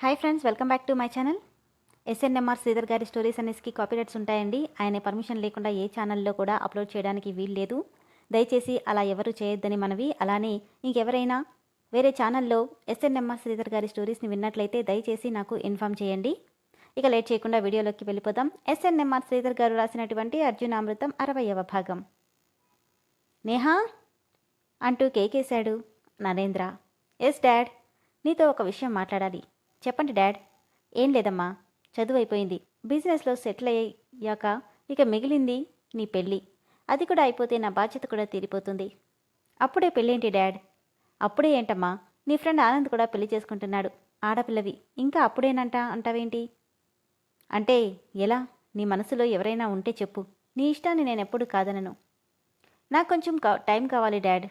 Hi friends welcome back to my channel SNMR Sridhar గారి stories అనేసి copyrights ఉంటాయండి. ఆయన పర్మిషన్ లేకుండా ఏ ఛానల్లో కూడా అప్లోడ్ చేయడానికి వీలు లేదు. దయచేసి అలా ఎవరు చేయొద్దని మనవి. అలానే ఇంకెవరైనా వేరే ఛానల్లో ఎస్ఎన్ఎంఆర్ శ్రీధర్ గారి స్టోరీస్ని విన్నట్లయితే దయచేసి నాకు ఇన్ఫామ్ చేయండి. ఇక లేట్ చేయకుండా వీడియోలోకి వెళ్ళిపోదాం. ఎస్ఎన్ఎంఆర్ శ్రీధర్ గారు రాసినటువంటి అర్జునామృతం అరవయవ భాగం. నేహా అంటూ కేకేశాడు నరేంద్ర. ఎస్ డాడ్ నీతో ఒక విషయం మాట్లాడాలి. చెప్పండి డాడ్. ఏం లేదమ్మా చదువు అయిపోయింది బిజినెస్లో సెటిల్ అయ్యాక ఇక మిగిలింది నీ పెళ్ళి. అది కూడా అయిపోతే నా బాధ్యత కూడా తీరిపోతుంది. అప్పుడే పెళ్ళేంటి డాడ్? అప్పుడే ఏంటమ్మా నీ ఫ్రెండ్ ఆనంద్ కూడా పెళ్ళి చేసుకుంటున్నాడు ఆడపిల్లవి. ఇంకా అప్పుడేనంట అంటావేంటి? అంటే ఎలా? నీ మనసులో ఎవరైనా ఉంటే చెప్పు. నీ ఇష్టాన్ని నేను ఎప్పుడు కాదనను. నాకు కొంచెం టైం కావాలి dad.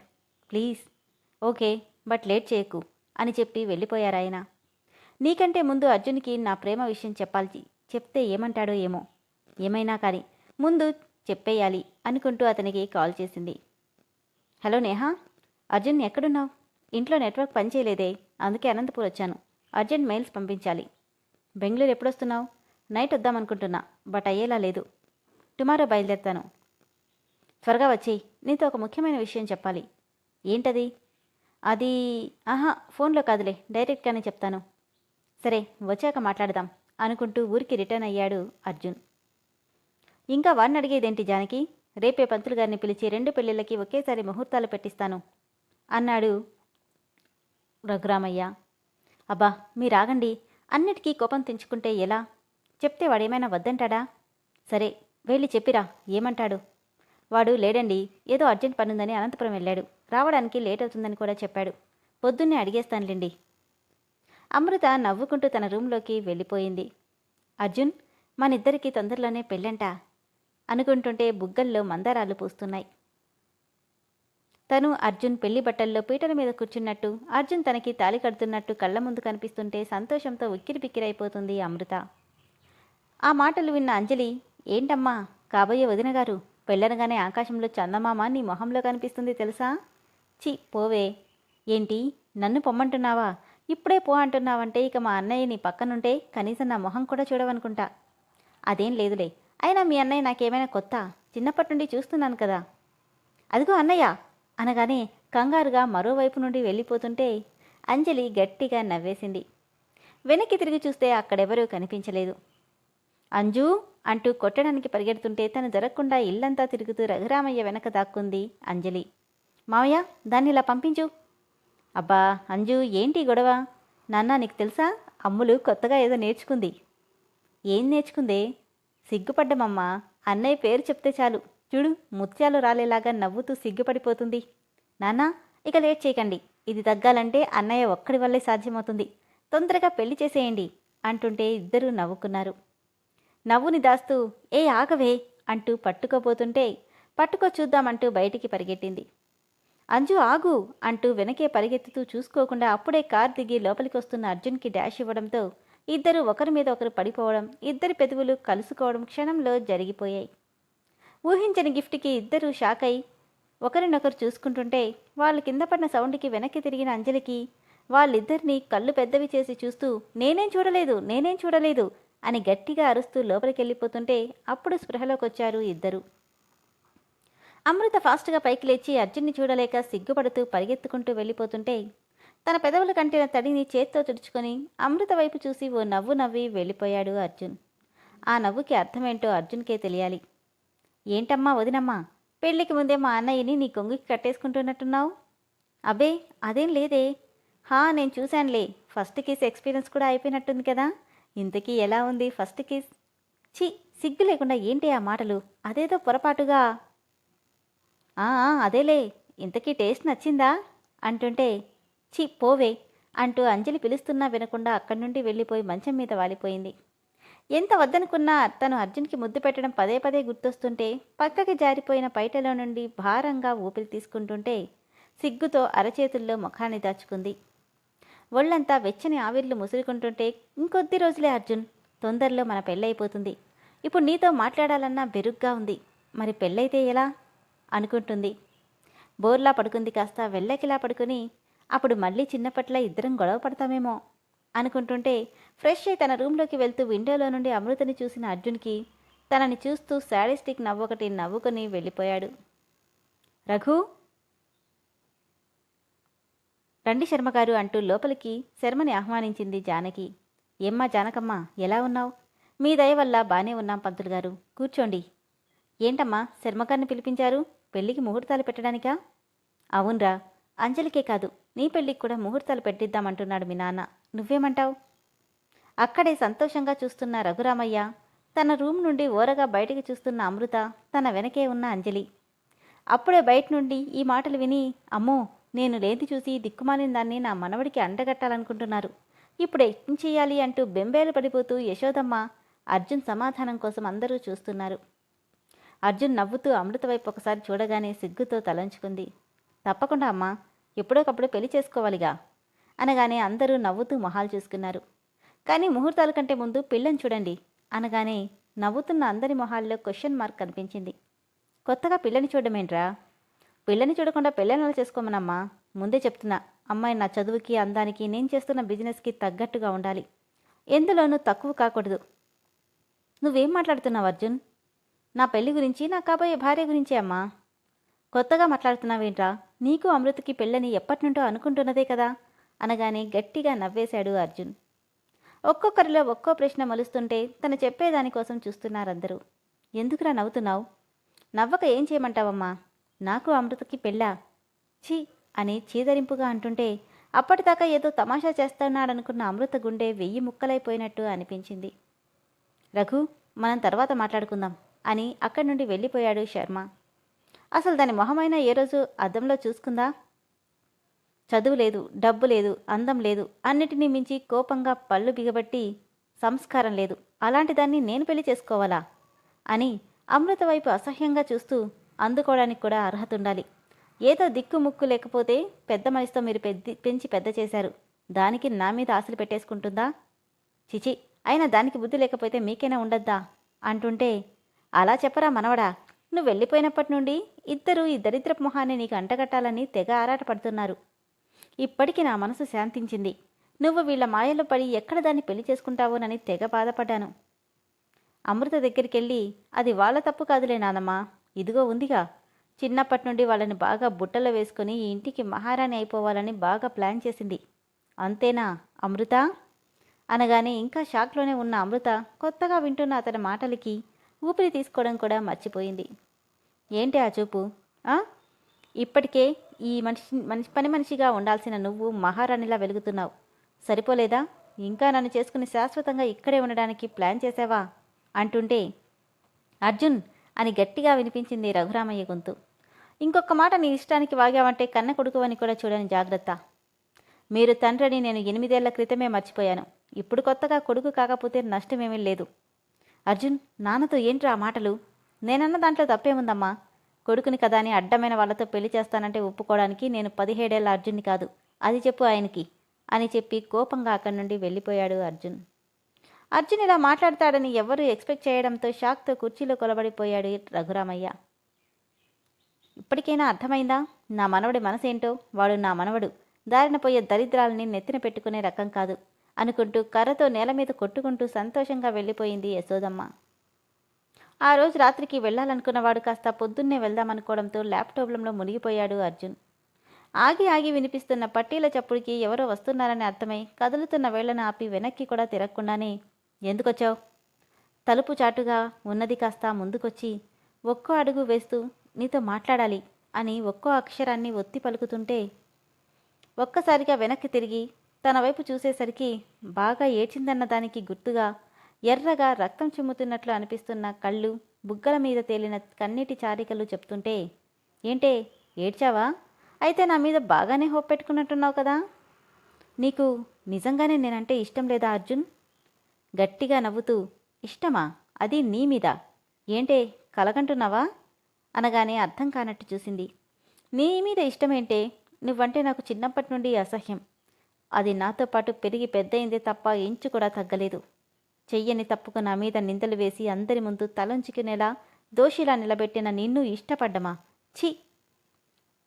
Please. Okay but late చేయకు అని చెప్పి వెళ్ళిపోయారాయన. నీకంటే ముందు అర్జున్కి నా ప్రేమ విషయం చెప్పాలి చెప్తే ఏమంటాడో ఏమో. ఏమైనా కానీ ముందు చెప్పేయాలి అనుకుంటూ అతనికి కాల్ చేసింది. హలో నేహా అర్జున్ ఎక్కడున్నావు? ఇంట్లో నెట్వర్క్ పనిచేయలేదే అందుకే అనంతపూర్ వచ్చాను. అర్జెంట్ మెయిల్స్ పంపించాలి. బెంగళూరు ఎప్పుడొస్తున్నావు? నైట్ వద్దామనుకుంటున్నా బట్ అయ్యేలా లేదు. టుమారో బయలుదేరుతాను. త్వరగా వచ్చేయి నీతో ఒక ముఖ్యమైన విషయం చెప్పాలి. ఏంటది? అది ఆహా ఫోన్లో కాదులే డైరెక్ట్గానే చెప్తాను. సరే వచ్చాక మాట్లాడదాం అనుకుంటూ ఊరికి రిటర్న్ అయ్యాడు అర్జున్. ఇంకా వాడిని అడిగేదేంటి జానకి? రేపే పంతులు గారిని పిలిచి రెండు పెళ్ళిళ్ళకి ఒకేసారి ముహూర్తాలు పెట్టిస్తాను అన్నాడు రఘురామయ్య. అబ్బా మీరాగండి. అన్నిటికీ కోపం తెంచుకుంటే ఎలా? చెప్తే వాడేమైనా వద్దంటాడా? సరే వెళ్ళి చెప్పిరా ఏమంటాడు? వాడు లేడండి ఏదో అర్జెంట్ పనుందని అనంతపురం వెళ్ళాడు. రావడానికి లేట్ అవుతుందని కూడా చెప్పాడు. పొద్దున్నే అడిగేస్తానులేండి. అమృత నవ్వుకుంటూ తన రూంలోకి వెళ్ళిపోయింది. అర్జున్ మనిద్దరికీ తొందరలోనే పెళ్ళంట అనుకుంటుంటే బుగ్గల్లో మందారాలు పూస్తున్నాయి. తను అర్జున్ పెళ్ళి బట్టల్లో పీటల మీద కూర్చున్నట్టు అర్జున్ తనకి తాలి కడుతున్నట్టు కళ్ళ ముందు కనిపిస్తుంటే సంతోషంతో ఉక్కిరిబిక్కిరైపోతుంది అమృత. ఆ మాటలు విన్న అంజలి ఏంటమ్మా కాబోయే వదిన గారు పెళ్ళనగానే ఆకాశంలో చందమామ నీ మొహంలో కనిపిస్తుంది తెలుసా? చి పోవే. ఏంటి నన్ను పొమ్మంటున్నావా? ఇప్పుడే పో అంటున్నావంటే ఇక మా అన్నయ్య నీ పక్కనుంటే కనీసం నా మొహం కూడా చూడవనుకుంటా. అదేం లేదులే. అయినా మీ అన్నయ్య నాకేమైనా కొత్త? చిన్నప్పటి నుండి చూస్తున్నాను కదా. అదిగో అన్నయ్య! అనగానే కంగారుగా మరోవైపు నుండి వెళ్ళిపోతుంటే అంజలి గట్టిగా నవ్వేసింది. వెనక్కి తిరిగి చూస్తే అక్కడెవరూ కనిపించలేదు. అంజు అంటూ కొట్టడానికి పరిగెడుతుంటే తను జరగకుండా ఇల్లంతా తిరుగుతూ రఘురామయ్య వెనక దాక్కుంది అంజలి. మావయ్య దాన్ని ఇలా పంపించు. అబ్బా అంజు ఏంటి గొడవ? నాన్న నీకు తెలుసా? అమ్ములు కొత్తగా ఏదో నేర్చుకుంది. ఏం నేర్చుకుందే? సిగ్గుపడ్డమమ్మా. అన్నయ్య పేరు చెప్తే చాలు. చూడు ముత్యాలు రాలేలాగా నవ్వుతూ సిగ్గుపడిపోతుంది. నాన్నా ఇక లేట్ చేయకండి. ఇది తగ్గాలంటే అన్నయ్య ఒక్కడి వల్లే సాధ్యమవుతుంది. తొందరగా పెళ్ళి చేసేయండి అంటుంటే ఇద్దరూ నవ్వుకున్నారు. నవ్వుని దాస్తూ ఏ ఆగవే అంటూ పట్టుకోబోతుంటే పట్టుకో చూద్దామంటూ బయటికి పరిగెట్టింది. అంజు ఆగు అంటూ వెనకే పరిగెత్తుతూ చూసుకోకుండా అప్పుడే కార్ దిగి లోపలికి వస్తున్న అర్జున్కి డాష్ ఇవ్వడంతో ఇద్దరు ఒకరి మీద ఒకరు పడిపోవడం ఇద్దరి పెదవులు కలుసుకోవడం క్షణంలో జరిగిపోయాయి. ఊహించని గిఫ్ట్కి ఇద్దరూ షాక్ అయి ఒకరినొకరు చూసుకుంటుంటే వాళ్ళు కింద పడిన సౌండ్కి వెనక్కి తిరిగిన అంజలికి వాళ్ళిద్దరినీ కళ్ళు పెద్దవి చేసి చూస్తూ నేనేం చూడలేదు నేనేం చూడలేదు అని గట్టిగా అరుస్తూ లోపలికి వెళ్ళిపోతుంటే అప్పుడు స్పృహలోకి వచ్చారు ఇద్దరు. అమృత ఫాస్ట్గా పైకి లేచి అర్జున్ని చూడలేక సిగ్గుపడుతూ పరిగెత్తుకుంటూ వెళ్ళిపోతుంటే తన పెదవుల కంటిన తడిని చేత్తో తుడుచుకొని అమృత వైపు చూసి ఓ నవ్వు నవ్వి వెళ్ళిపోయాడు అర్జున్. ఆ నవ్వుకి అర్థమేంటో అర్జున్కే తెలియాలి. ఏంటమ్మా వదినమ్మా పెళ్ళికి ముందే మా అన్నయ్యని నీ కొంగుకి కట్టేసుకుంటున్నట్టున్నావు? అబ్బే అదేం లేదే. హా నేను చూశానులే. ఫస్ట్ కిస్ ఎక్స్పీరియన్స్ కూడా అయిపోయినట్టుంది కదా. ఇంతకీ ఎలా ఉంది ఫస్ట్ కిస్? ఛీ సిగ్గు లేకుండా ఏంటి ఆ మాటలు? అదేదో పొరపాటుగా అదేలే ఇంతకీ టేస్ట్ నచ్చిందా? అంటుంటే ఛీ పోవే అంటూ అంజలి పిలుస్తున్నా వినకుండా అక్కడి నుండి వెళ్ళిపోయి మంచం మీద వాలిపోయింది. ఎంత వద్దనుకున్నా తను అర్జున్కి ముద్దు పెట్టడం పదే పదే గుర్తొస్తుంటే పక్కకి జారిపోయిన పైటలో నుండి భారంగా ఊపిరి తీసుకుంటుంటే సిగ్గుతో అరచేతుల్లో ముఖాన్ని దాచుకుంది. ఒళ్ళంతా వెచ్చని ఆవిర్లు ముసురుకుంటుంటే ఇంకొద్ది రోజులే అర్జున్ తొందరలో మన పెళ్ళైపోతుంది. ఇప్పుడు నీతో మాట్లాడాలన్నా బెరుగ్గా ఉంది. మరి పెళ్ళైతే ఎలా? అనుకుంటుంది. బోర్లా పడుకుంది కాస్త వెళ్ళకిలా పడుకుని అప్పుడు మళ్ళీ చిన్నప్పట్ల ఇద్దరం గొడవ పడతామేమో అనుకుంటుంటే ఫ్రెష్ అయి తన రూమ్లోకి వెళ్తూ విండోలో నుండి అమృతని చూసిన అర్జున్కి తనని చూస్తూ శాడిస్టిక్ నవ్వొకటి నవ్వుకొని వెళ్ళిపోయాడు. రఘు! రండి శర్మగారు అంటూ లోపలికి శర్మని ఆహ్వానించింది జానకి. ఏమ్మా జానకమ్మ ఎలా ఉన్నావు? మీ దయ వల్ల బానే ఉన్నాం పంతులు గారు. కూర్చోండి. ఏంటమ్మా శర్మగారిని పిలిపించారు? పెళ్ళికి ముహూర్తాలు పెట్టడానికా? అవునరా. అంజలికే కాదు నీ పెళ్ళికి కూడా ముహూర్తాలు పెట్టిద్దామంటున్నాడు మీ నాన్న. నువ్వేమంటావు? అక్కడే సంతోషంగా చూస్తున్న రఘురామయ్య తన రూమ్ నుండి ఓరగా బయటికి చూస్తున్న అమృత తన వెనకే ఉన్న అంజలి. అప్పుడే బయట నుండి ఈ మాటలు విని అమ్మో నేను లేది చూసి దిక్కుమాలిన దాన్ని నా మనవడికి అండగట్టాలనుకుంటున్నారు ఇప్పుడు ఏం చేయాలి అంటూ బెంబేలు పడిపోతూ యశోదమ్మ అర్జున్ సమాధానం కోసం అందరూ చూస్తున్నారు. అర్జున్ నవ్వుతూ అమృత వైపు ఒకసారి చూడగానే సిగ్గుతో తలంచుకుంది. తప్పకుండా అమ్మా ఎప్పుడోకప్పుడు పెళ్ళి చేసుకోవాలిగా అనగానే అందరూ నవ్వుతూ మొహాలు చూసుకున్నారు. కానీ ముహూర్తాల కంటే ముందు పిల్లని చూడండి అనగానే నవ్వుతున్న అందరి మొహాల్లో క్వశ్చన్ మార్క్ కనిపించింది. కొత్తగా పిల్లని చూడమేంట్రా పిల్లని చూడకుండా పిల్లని అలా చేసుకోమనమ్మా? ముందే చెప్తున్నా అమ్మాయి నా చదువుకి అందానికి నేను చేస్తున్న బిజినెస్కి తగ్గట్టుగా ఉండాలి. ఎందులోనూ తక్కువ కాకూడదు. నువ్వేం మాట్లాడుతున్నావు అర్జున్? నా పెళ్ళి గురించి నా కాబోయే భార్య గురించే అమ్మా. కొత్తగా మాట్లాడుతున్నావేంట్రా? నీకు అమృతకి పెళ్ళని ఎప్పటి నుండో అనుకుంటున్నదే కదా? అనగానే గట్టిగా నవ్వేశాడు అర్జున్. ఒక్కొక్కరిలో ఒక్కో ప్రశ్న మలుస్తుంటే తను చెప్పేదానికోసం చూస్తున్నారందరూ. ఎందుకురా నవ్వుతున్నావు? నవ్వక ఏం చేయమంటావమ్మా? నాకు అమృతకి పెళ్ళా? ఛీ! అని చీదరింపుగా అంటుంటే అప్పటిదాకా ఏదో తమాషా చేస్తున్నాడనుకున్న అమృత గుండె వెయ్యి ముక్కలైపోయినట్టు అనిపించింది. రఘు మనం తర్వాత మాట్లాడుకుందాం. అని అక్కడి నుండి వెళ్ళిపోయాడు శర్మ. అసలు దాని మొహమైనా ఏ రోజు అద్దంలో చూసుకుందా? చదువు లేదు డబ్బు లేదు అందం లేదు అన్నిటినీ మించి కోపంగా పళ్ళు బిగబట్టి సంస్కారం లేదు. అలాంటి దాన్ని నేను పెళ్ళి చేసుకోవాలా? అని అమృత వైపు అసహ్యంగా చూస్తూ అందుకోవడానికి కూడా అర్హత ఉండాలి. ఏదో దిక్కు ముక్కు లేకపోతే పెద్ద మనిషితో మీరు పెద్ద పెంచి పెద్ద చేశారు. దానికి నా మీద ఆశలు పెట్టేసుకుంటుందా? చిచి అయినా దానికి బుద్ధి లేకపోతే మీకైనా ఉండద్దా? అంటుంటే అలా చెప్పరా మనవడా? నువ్వు వెళ్ళిపోయినప్పటి నుండి ఇద్దరు ఈ దరిద్ర మొహాన్ని నీకు అంటగట్టాలని తెగ ఆరాటపడుతున్నారు. ఇప్పటికి నా మనసు శాంతించింది. నువ్వు వీళ్ళ మాయలో పడి ఎక్కడ దాన్ని పెళ్ళి చేసుకుంటావోనని తెగ బాధపడ్డాను. అమృత దగ్గరికి వెళ్ళి అది వాళ్ళ తప్పు కాదులే నానమ్మా. ఇదిగో ఉందిగా. చిన్నప్పటి నుండి వాళ్ళని బాగా బుట్టలో వేసుకుని ఈ ఇంటికి మహారాణి అయిపోవాలని బాగా ప్లాన్ చేసింది. అంతేనా అమృత? అనగానే ఇంకా షాక్లోనే ఉన్న అమృత కొత్తగా వింటున్న అతని మాటలకి ఊపిరి తీసుకోవడం కూడా మర్చిపోయింది. ఏంటి ఆ చూపు? ఆ? ఇప్పటికే ఈ మనిషి మనిషి పని మనిషిగా ఉండాల్సిన నువ్వు మహారాణిలా వెలుగుతున్నావు. సరిపోలేదా? ఇంకా నన్ను చేసుకుని శాశ్వతంగా ఇక్కడే ఉండడానికి ప్లాన్ చేసావా? అంటుంటే అర్జున్ అని గట్టిగా వినిపించింది రఘురామయ్య గొంతు. ఇంకొక మాట నీ ఇష్టానికి వాగావంటే కన్న కొడుకువని కూడా చూడని జాగ్రత్త. మీరు తండ్రిని నేను ఎనిమిదేళ్ళ క్రితమే మర్చిపోయాను. ఇప్పుడు కొత్తగా కొడుకు కాకపోతే నష్టమేమీ లేదు. అర్జున్ నాన్నతో ఏంట్రా ఆ మాటలు? నేనన్న దాంట్లో తప్పేముందమ్మా? కొడుకుని కదా అని అడ్డమైన వాళ్ళతో పెళ్ళి చేస్తానంటే ఒప్పుకోవడానికి నేను పదిహేడేళ్ళ అర్జున్ని కాదు. అది చెప్పు ఆయనకి అని చెప్పి కోపంగా అక్కడి నుండి వెళ్ళిపోయాడు అర్జున్. అర్జున్ ఇలా మాట్లాడతాడని ఎవరు ఎక్స్పెక్ట్ చేయడంతో షాక్తో కుర్చీలో కొలబడిపోయాడు రఘురామయ్య. ఇప్పటికైనా అర్థమైందా? నా మనవడి మనసేంటో? వాడు నా మనవడు. దారిన పోయే దరిద్రాలని నెత్తిన పెట్టుకునే రకం కాదు. అనుకుంటూ కర్రతో నేల మీద కొట్టుకుంటూ సంతోషంగా వెళ్ళిపోయింది యశోదమ్మ. ఆ రోజు రాత్రికి వెళ్ళాలనుకున్నవాడు కాస్త పొద్దున్నే వెళ్దామనుకోవడంతో ల్యాప్టాప్లో మునిగిపోయాడు అర్జున్. ఆగి ఆగి వినిపిస్తున్న పట్టీల చప్పుడికి ఎవరో వస్తున్నారని అర్థమై కదులుతున్న వేళ్ళను ఆపి వెనక్కి కూడా తిరగకుండానే ఎందుకొచ్చావు? తలుపు చాటుగా ఉన్నది కాస్త ముందుకొచ్చి ఒక్కో అడుగు వేస్తూ నీతో మాట్లాడాలి అని ఒక్కో అక్షరాన్ని ఒత్తి పలుకుతుంటే ఒక్కసారిగా వెనక్కి తిరిగి తన వైపు చూసేసరికి బాగా ఏడ్చిందన్న దానికి గుర్తుగా ఎర్రగా రక్తం చిమ్ముతున్నట్లు అనిపిస్తున్న కళ్ళు బుగ్గల మీద తేలిన కన్నీటి చారికలు చెప్తుంటే ఏంటే ఏడ్చావా? అయితే నా మీద బాగానే హోప్ పెట్టుకున్నట్టున్నావు కదా? నీకు నిజంగానే నేనంటే ఇష్టం లేదా అర్జున్? గట్టిగా నవ్వుతూ ఇష్టమా? అది నీ మీద. ఏంటే కలగంటున్నావా? అనగానే అర్థం కానట్టు చూసింది. నీ మీద ఇష్టమేంటే నువ్వంటే నాకు చిన్నప్పటి నుండి అసహ్యం. అది నాతో పాటు పెరిగి పెద్దయిందే తప్ప ఇంచు కూడా తగ్గలేదు. చెయ్యని తప్పుకు నా మీద నిందలు వేసి అందరి ముందు తలంచుకునేలా దోషిలా నిలబెట్టిన నిన్ను ఇష్టపడ్డమా? ఛీ!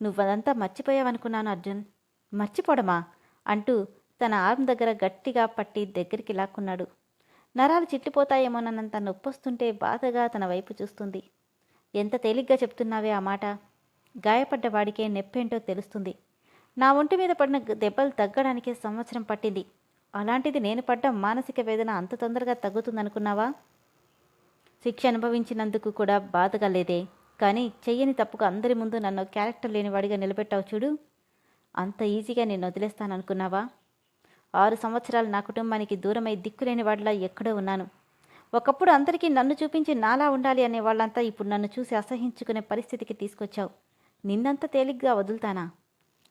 నువ్వదంతా మర్చిపోయావనుకున్నాను అర్జున్. మర్చిపోవడమా అంటూ తన ఆర్మ్ దగ్గర గట్టిగా పట్టి దగ్గరికి లాక్కున్నాడు. నరాలు చిట్లిపోతాయేమోనన్నంత నొప్పొస్తుంటే బాధగా తన వైపు చూస్తుంది. ఎంత తేలిగ్గా చెప్తున్నావే ఆ మాట? గాయపడ్డ వాడికే నొప్పేంటో తెలుస్తుంది. నా ఒంటి మీద పడిన దెబ్బలు తగ్గడానికి సంవత్సరం పట్టింది. అలాంటిది నేను పడ్డ మానసిక వేదన అంత తొందరగా తగ్గుతుందనుకున్నావా? శిక్ష అనుభవించినందుకు కూడా బాధగా లేదే. కానీ చెయ్యని తప్పుకు అందరి ముందు నన్ను క్యారెక్టర్ లేనివాడిగా నిలబెట్టావు చూడు. అంత ఈజీగా నేను వదిలేస్తాననుకున్నావా? ఆరు సంవత్సరాలు నా కుటుంబానికి దూరమై దిక్కులేని వాడిలా ఎక్కడో ఉన్నాను. ఒకప్పుడు అందరికీ నన్ను చూపించి నాలా ఉండాలి అనే వాళ్ళంతా ఇప్పుడు నన్ను చూసి అసహించుకునే పరిస్థితికి తీసుకొచ్చావు. నిన్నంత తేలిగ్గా వదులుతానా?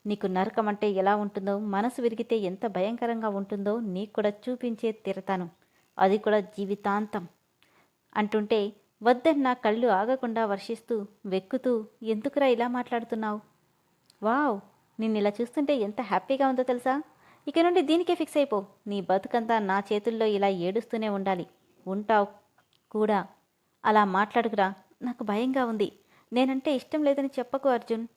నీకు నరకం అంటే ఎలా ఉంటుందో మనసు విరిగితే ఎంత భయంకరంగా ఉంటుందో నీకు కూడా చూపించే తీరతాను. అది కూడా జీవితాంతం. అంటుంటే వద్దన్న కళ్ళు ఆగకుండా వర్షిస్తూ వెక్కుతూ ఎందుకురా ఇలా మాట్లాడుతున్నావు? వావ్ నిన్ను ఇలా చూస్తుంటే ఎంత హ్యాపీగా ఉందో తెలుసా? ఇక నుండి దీనికే ఫిక్స్ అయిపో. నీ బతుకంతా నా చేతుల్లో ఇలా ఏడుస్తూనే ఉండాలి. ఉంటావు కూడా. అలా మాట్లాడుకురా. నాకు భయంగా ఉంది. నేనంటే ఇష్టం లేదని చెప్పకు అర్జున్.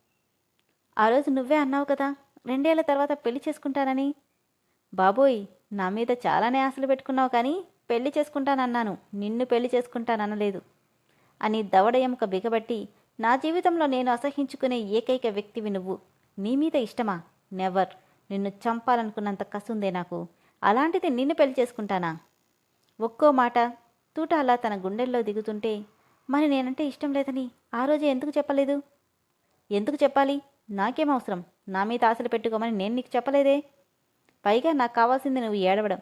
ఆ రోజు నువ్వే అన్నావు కదా రెండేళ్ళ తర్వాత పెళ్ళి చేసుకుంటానని. బాబోయ్ నా మీద చాలానే ఆశలు పెట్టుకున్నావు కానీ పెళ్ళి చేసుకుంటానన్నాను నిన్ను పెళ్ళి చేసుకుంటాననలేదు. అని దవడ ఎముక బిగబట్టి నా జీవితంలో నేను అసహించుకునే ఏకైక వ్యక్తివి నువ్వు. నీ మీద ఇష్టమా? నెవర్. నిన్ను చంపాలనుకున్నంత కసుందే నాకు. అలాంటిది నిన్ను పెళ్ళి చేసుకుంటానా? ఒక్కో మాట తూటాల తన గుండెల్లో దిగుతుంటే మరి నేనంటే ఇష్టం లేదని ఆ రోజే ఎందుకు చెప్పలేదు? ఎందుకు చెప్పాలి? నాకేం అవసరం? నా మీద ఆశలు పెట్టుకోమని నేను నీకు చెప్పలేదే? పైగా నాకు కావాల్సింది నువ్వు ఏడవడం.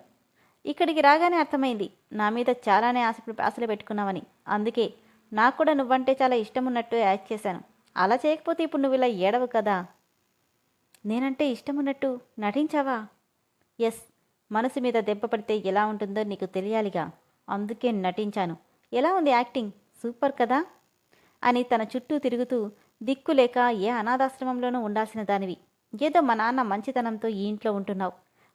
ఇక్కడికి రాగానే అర్థమైంది. నా మీద చాలానే ఆశ ఆశలు పెట్టుకున్నావని. అందుకే నాకు కూడా నువ్వంటే చాలా ఇష్టం ఉన్నట్టు యాక్ట్ చేశాను. అలా చేయకపోతే ఇప్పుడు నువ్వు ఇలా ఏడవు కదా? నేనంటే ఇష్టం ఉన్నట్టు నటించావా? ఎస్. మనసు మీద దెబ్బ పడితే ఎలా ఉంటుందో నీకు తెలియాలిగా. అందుకే నటించాను. ఎలా ఉంది యాక్టింగ్? సూపర్ కదా? అని తన చుట్టూ తిరుగుతూ దిక్కు లేక ఏ అనాథాశ్రమంలోనూ ఉండాల్సిన దానివి. ఏదో మా నాన్న మంచితనంతో ఈ ఇంట్లో ఉంటున్నావు.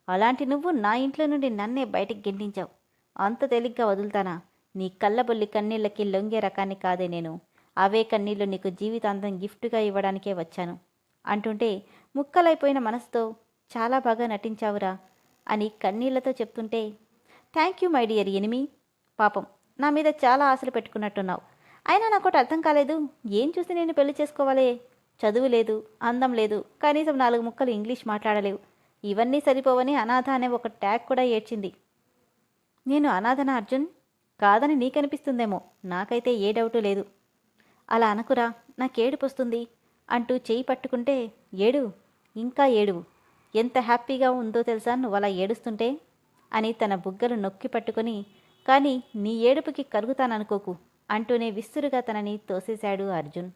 అలాంటి నువ్వు నా ఇంట్లో నుండి నన్నే బయటికి గెంటించావు. అంత తేలిగ్గా వదులుతానా? నీ కళ్ళబొల్లి కన్నీళ్ళకి లొంగే రకాన్ని కాదే నేను. అవే కన్నీళ్ళు నీకు జీవితాంతం గిఫ్ట్గా ఇవ్వడానికే వచ్చాను. అంటుంటే ముక్కలైపోయిన మనసుతో చాలా బాగా నటించావురా అని కన్నీళ్ళతో చెప్తుంటే thank you my dear enemy. పాపం నా మీద చాలా ఆశలు పెట్టుకున్నట్టున్నావు. అయినా నాకు ఒకటి అర్థం కాలేదు. ఏం చూసి నేను పెళ్ళి చేసుకోవాలే? చదువు లేదు అందం లేదు. కనీసం నాలుగు ముక్కలు ఇంగ్లీష్ మాట్లాడలేవు. ఇవన్నీ సరిపోవని అనాథ అనే ఒక ట్యాగ్ కూడా ఏడ్చింది. నేను అనాథన అర్జున్? కాదని నీకనిపిస్తుందేమో. నాకైతే ఏ డౌటు లేదు. అలా అనకురా నాకేడుపు వస్తుంది. అంటూ చేయి పట్టుకుంటే ఏడు ఇంకా ఏడువు. ఎంత హ్యాపీగా ఉందో తెలుసా నువ్వు అలా ఏడుస్తుంటే? అని తన బుగ్గలు నొక్కి పట్టుకొని కానీ నీ ఏడుపుకి కరుగుతాననుకోకు. అంటూనే విస్తురుగా తనని తోసేశాడు అర్జున్.